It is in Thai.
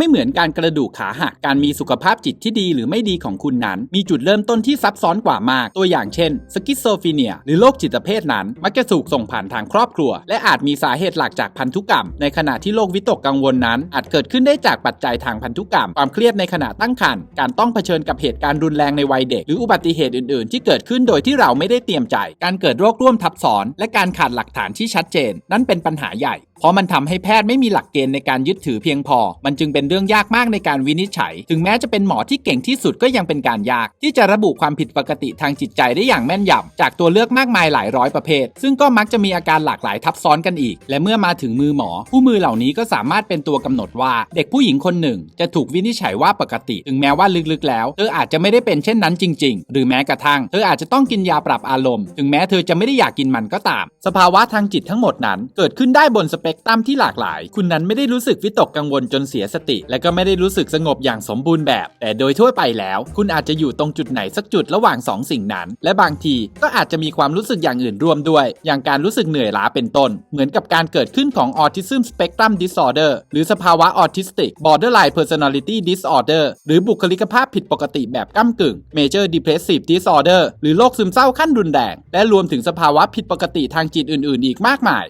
ไม่เหมือนการกระดูกขาหักการมีสุขภาพจิตที่ดีหรือไม่ดีของคุณนั้น มีจุดเริ่มต้นที่ซับซ้อนกว่ามาก ตัวอย่างเช่นสกิสโซฟีเนีย หรือโรคจิตเภทนั้น มักจะถูกส่งผ่านทางครอบครัว และอาจมีสาเหตุหลักจากพันธุกรรม ในขณะที่โรควิตกกังวลนั้น อาจเกิดขึ้นได้จากปัจจัยทางพันธุกรรม ความเครียดในขณะตั้งครรภ์การต้องเผชิญกับเหตุการณ์รุนแรงในวัยเด็ก หรืออุบัติเหตุอื่น ๆ ที่เกิดขึ้นโดยที่เราไม่ได้เตรียมใจ การเกิดโรคร่วมทับซ้อน และการขาดหลักฐานที่ชัดเจน นั่นเป็นปัญหาใหญ่ เพราะมันทำให้แพทย์ไม่มีหลักเกณฑ์ในการยึดถือเพียงพอ มันจึงเป็นเรื่องยากมากในการวินิจฉัย ถึงแม้จะเป็นหมอที่เก่งที่สุดก็ยังเป็นการยาก ที่จะระบุความผิดปกติทางจิตใจได้อย่างแม่นยำจากตัวเลือกมากมายหลายร้อยประเภท ซึ่งก็มักจะมีอาการหลากหลายทับซ้อนกันอีก และเมื่อมาถึงมือหมอ ผู้มือเหล่านี้ก็สามารถเป็นตัวกำหนดว่า เด็กผู้หญิงคนหนึ่ง จะถูกวินิจฉัยว่าปกติ ถึงแม้ว่าลึกๆ แล้ว เธออาจจะไม่ได้เป็นเช่นนั้นจริง ๆ หรือแม้กระทั่ง เธออาจจะต้องกินยาปรับอารมณ์ ถึงแม้เธอจะไม่ได้อยากกินมันก็ตาม สภาวะทางจิตทั้งหมดนั้นเกิดขึ้นได้บนสเปกตรัมที่หลากหลาย คุณนั้นไม่ได้รู้สึกวิตกกังวลจนเสียสติ และก็ไม่ได้รู้สึกสงบอย่างสมบูรณ์แบบ แต่โดยทั่วไปแล้ว คุณอาจจะอยู่ตรงจุดไหนสักจุดระหว่างสองสิ่งนั้น และบางทีก็อาจจะมีความรู้สึกอย่างอื่นร่วมด้วย อย่างการรู้สึกเหนื่อยล้าเป็นต้น เหมือนกับการเกิดขึ้นของ Autism Spectrum Disorder หรือสภาวะ Autistic Borderline Personality Disorder หรือบุคลิกภาพผิดปกติแบบก้ากึ่ง Major Depressive Disorder หรือโรคซึมเศร้าขั้นรุนแรงและรวมถึงสภาวะผิดปกติทางจิตอื่น ๆ อีกมากมาย